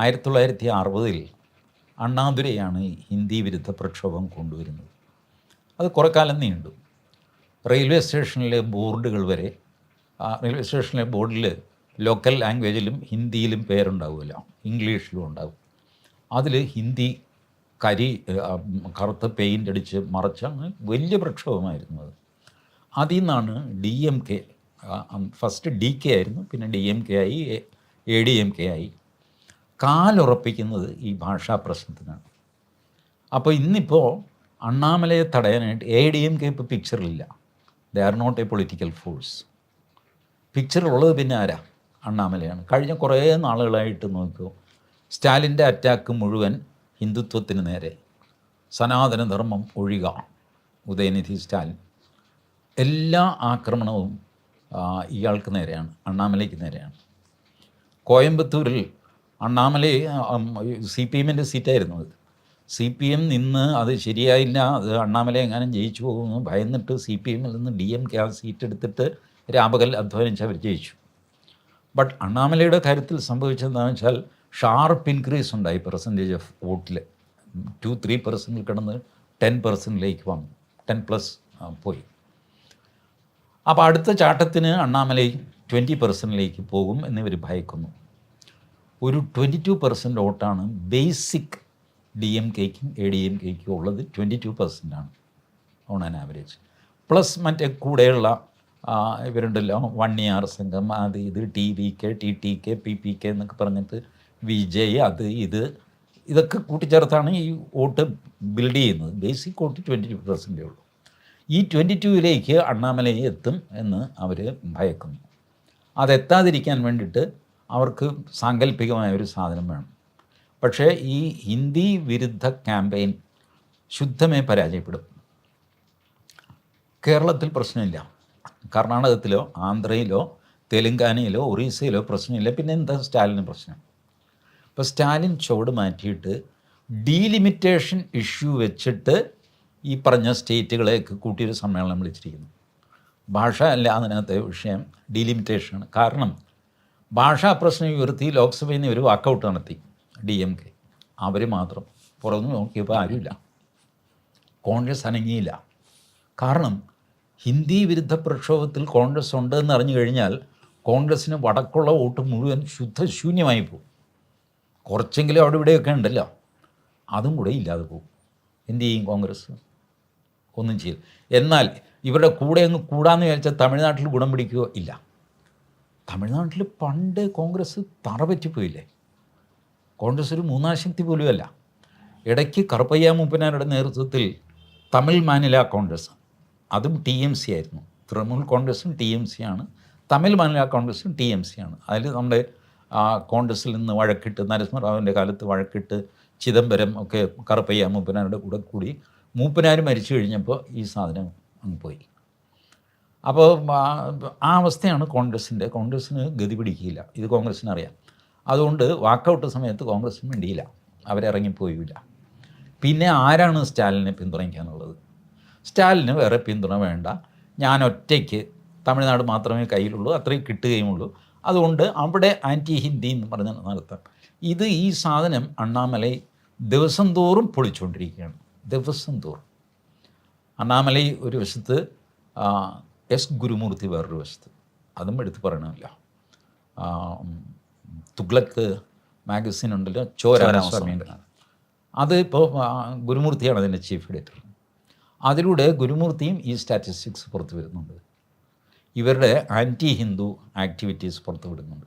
ആയിരത്തി തൊള്ളായിരത്തി അറുപതിൽ അണ്ണാതുരയാണ് ഹിന്ദി വിരുദ്ധ പ്രക്ഷോഭം കൊണ്ടുവരുന്നത്. അത് കുറേ കാലം നീണ്ടു. റെയിൽവേ സ്റ്റേഷനിലെ ബോർഡുകൾ വരെ ആ റെയിൽവേ സ്റ്റേഷനിലെ ബോർഡിൽ ലോക്കൽ ലാംഗ്വേജിലും ഹിന്ദിയിലും പേരുണ്ടാവുമല്ലോ. ഇംഗ്ലീഷിലും ഉണ്ടാവും. അതിൽ ഹിന്ദി കരി കറുത്ത പെയിന്റ് അടിച്ച് മറച്ചാണ് വലിയ പ്രക്ഷോഭമായിരുന്നു അത്. അതിൽ നിന്നാണ് D M K first D K ആയിരുന്നു പിന്നെ ഡി എം കെ ആയി എ ഡി എം കെ ആയി. കാലുറപ്പിക്കുന്നത് ഈ ഭാഷാ പ്രശ്നത്തിനാണ്. അപ്പോൾ ഇന്നിപ്പോൾ അണ്ണാമലയെ തടയാനായിട്ട് എ ഡി എം കെ ഇപ്പോൾ പിക്ചറിലില്ല they are not a political force പിക്ചറിലുള്ളത് പിന്നെ ആരാ? അണ്ണാമലയാണ്. കഴിഞ്ഞ കുറേ നാളുകളായിട്ട് നോക്കൂ. സ്റ്റാലിന്റെ അറ്റാക്ക് മുഴുവൻ ഹിന്ദുത്വത്തിന് നേരെ. സനാതനധർമ്മം ഒഴിക ഉദയനിധി സ്റ്റാലിൻ. എല്ലാ ആക്രമണവും ഇയാൾക്ക് നേരെയാണ് അണ്ണാമലയ്ക്ക് നേരെയാണ്. കോയമ്പത്തൂരിൽ അണ്ണാമലൈ സി പി എമ്മിന്റെ സീറ്റായിരുന്നു അത്. സി പി എം നിന്ന് അത് ശരിയായില്ല അത് അണ്ണാമലൈ എങ്ങാനും ജയിച്ചു പോകുമെന്ന് ഭയന്നിട്ട് സി പി എമ്മിൽ നിന്ന് ഡി എം കെ ആ സീറ്റ് എടുത്തിട്ട് രാപകൽ അധ്വാനിച്ച് അവർ ജയിച്ചു. ബട്ട് അണ്ണാമലയുടെ കാര്യത്തിൽ സംഭവിച്ചതെന്താണെന്ന് വെച്ചാൽ ഷാർപ്പ് ഇൻക്രീസ് ഉണ്ടായി പെർസെന്റേജ് ഓഫ് വോട്ടിൽ. ടു ത്രീ പെർസെന്റിൽ കിടന്ന് ടെൻ പെർസെന്റിലേക്ക് വന്നു. ടെൻ പ്ലസ് പോയി. അപ്പോൾ അടുത്ത ചാട്ടത്തിന് അണ്ണാമലൈ ട്വന്റി പെർസെന്റിലേക്ക് പോകും എന്നിവർ ഭയക്കുന്നു. ഒരു ട്വന്റി ടു പെർസെന്റ് വോട്ടാണ് ബേസിക് ഡി എം കെക്കും എ ഡി എം കെക്കും ഉള്ളത് ട്വന്റി ടു പെർസെന്റാണ് ഓൺ ആൻ ആവറേജ് പ്ലസ് മറ്റേ കൂടെയുള്ള ഇവരുണ്ടല്ലോ വൺ ഇയർ സംഘം അത് ഇത് T V K T T K P P K എന്നൊക്കെ പറഞ്ഞിട്ട് വിജയ് അത് ഇത് ഇതൊക്കെ കൂട്ടിച്ചേർത്താണ് ഈ വോട്ട് ബിൽഡ് ചെയ്യുന്നത്. ബേസിക് വോട്ട് ട്വന്റി ടു പെർസെന്റേ ഉള്ളൂ. ഈ ട്വന്റി ടുവിലേക്ക് അണ്ണാമലയെ എത്തും എന്ന് അവർ ഭയക്കുന്നു. അതെത്താതിരിക്കാൻ വേണ്ടിയിട്ട് അവർക്ക് സാങ്കല്പികമായ ഒരു സാധനം വേണം. പക്ഷേ ഈ ഹിന്ദി വിരുദ്ധ ക്യാമ്പയിൻ ശുദ്ധമേ പരാജയപ്പെടും. കേരളത്തിൽ പ്രശ്നമില്ല. കർണാടകത്തിലോ ആന്ധ്രയിലോ തെലുങ്കാനയിലോ ഒറീസയിലോ പ്രശ്നമില്ല. പിന്നെ എന്താ സ്റ്റാലിന് പ്രശ്നം? ഇപ്പോൾ സ്റ്റാലിൻ ചുവട് മാറ്റിയിട്ട് ഡീലിമിറ്റേഷൻ ഇഷ്യൂ വെച്ചിട്ട് ഈ പറഞ്ഞ സ്റ്റേറ്റുകളെയൊക്കെ കൂട്ടിയൊരു സമ്മേളനം വിളിച്ചിരിക്കുന്നു. ഭാഷ അല്ല അതിനകത്തെ വിഷയം ഡീലിമിറ്റേഷനാണ്. കാരണം ഭാഷാ പ്രശ്നം ഉയർത്തി ലോക്സഭയിൽ നിന്ന് ഒരു വാക്കൗട്ട് നടത്തി ഡി എം കെ അവർ മാത്രം. പുറമെ നോക്കിയപ്പോൾ ആരുമില്ല. കോൺഗ്രസ് അനങ്ങിയില്ല. കാരണം ഹിന്ദി വിരുദ്ധ പ്രക്ഷോഭത്തിൽ കോൺഗ്രസ് ഉണ്ട് എന്ന് അറിഞ്ഞു കഴിഞ്ഞാൽ കോൺഗ്രസ്സിന് വടക്കുള്ള വോട്ട് മുഴുവൻ ശുദ്ധശൂന്യമായി പോകും. കുറച്ചെങ്കിലും അവിടെ ഇവിടെയൊക്കെ ഉണ്ടല്ലോ. അതും കൂടെ ഇല്ലാതെ പോകും. എന്തു ചെയ്യും കോൺഗ്രസ്? ഒന്നും ചെയ്യില്ല. എന്നാൽ ഇവരുടെ കൂടെ ഒന്ന് കൂടാന്ന് വിചാരിച്ചാൽ തമിഴ്നാട്ടിൽ ഗുണം പിടിക്കുകയോ ഇല്ല. തമിഴ്നാട്ടിൽ പണ്ട് കോൺഗ്രസ് തറ പറ്റിപ്പോയില്ലേ കോൺഗ്രസ് ഒരു മൂന്നാം ശക്തി പോലുമല്ല. ഇടയ്ക്ക് കറുപ്പയ്യ മൂപ്പനാരുടെ നേതൃത്വത്തിൽ തമിഴ് മാനില കോൺഗ്രസ്. അതും ടി എം സി ആയിരുന്നു. തൃണമൂൽ കോൺഗ്രസും ടി എം സി ആണ്. തമിഴ് മാനില കോൺഗ്രസും ടി എം സി ആണ്. അതിൽ നമ്മുടെ ആ, കോൺഗ്രസിൽ നിന്ന് വഴക്കിട്ട് നരസിംഹറാവുവിന്റെ കാലത്ത് വഴക്കിട്ട് ചിദംബരം ഒക്കെ കറുപ്പയ്യ മൂപ്പനാരുടെ കൂടെ കൂടി മൂപ്പനാർ മരിച്ചു കഴിഞ്ഞപ്പോൾ ഈ സാധനം അങ്ങ് പോയി. അപ്പോൾ ആ- അവസ്ഥയാണ് കോൺഗ്രസിന്റെ കോൺഗ്രസ്സിന് ഗതി പിടിക്കില്ല ഇത് കോൺഗ്രസ്സിന് അറിയാം അതുകൊണ്ട് വാക്കൗട്ട് സമയത്ത് കോൺഗ്രസ്സിന് വേണ്ടിയില്ല അവരിറങ്ങിപ്പോയില്ല. പിന്നെ ആരാണ് സ്റ്റാലിനെ പിന്തുണയ്ക്കാനുള്ളത്? സ്റ്റാലിന് വേറെ പിന്തുണ വേണ്ട. ഞാൻ ഒറ്റയ്ക്ക് തമിഴ്നാട് മാത്രമേ കയ്യിലുള്ളൂ അത്രയും കിട്ടുകയുമുള്ളൂ. അതുകൊണ്ട് അവിടെ ആന്റി ഹിന്ദി എന്ന് പറഞ്ഞ നടത്താം. ഇത് ഈ സാധനം അണ്ണാമലൈ ദിവസം തോറും പൊളിച്ചുകൊണ്ടിരിക്കുകയാണ്. ദിവസം തോറും. അണ്ണാമലൈ ഒരു വശത്ത് എസ് ഗുരുമൂർത്തി വേറൊരു വശത്ത്. അതും എടുത്ത് പറയണമില്ല. തുഗ്ലക്ക് മാഗസിൻ ഉണ്ടല്ലോ ചോരാമസ്വാമി അത് ഇപ്പോൾ ഗുരുമൂർത്തിയാണ് അതിന്റെ ചീഫ് എഡിറ്റർ അതിലൂടെ ഗുരുമൂർത്തിയും ഈ സ്റ്റാറ്റിസ്റ്റിക്സ് പുറത്തു വരുന്നുണ്ട്. ഇവരുടെ ആന്റി ഹിന്ദു ആക്ടിവിറ്റീസ് പുറത്തു വിടുന്നുണ്ട്.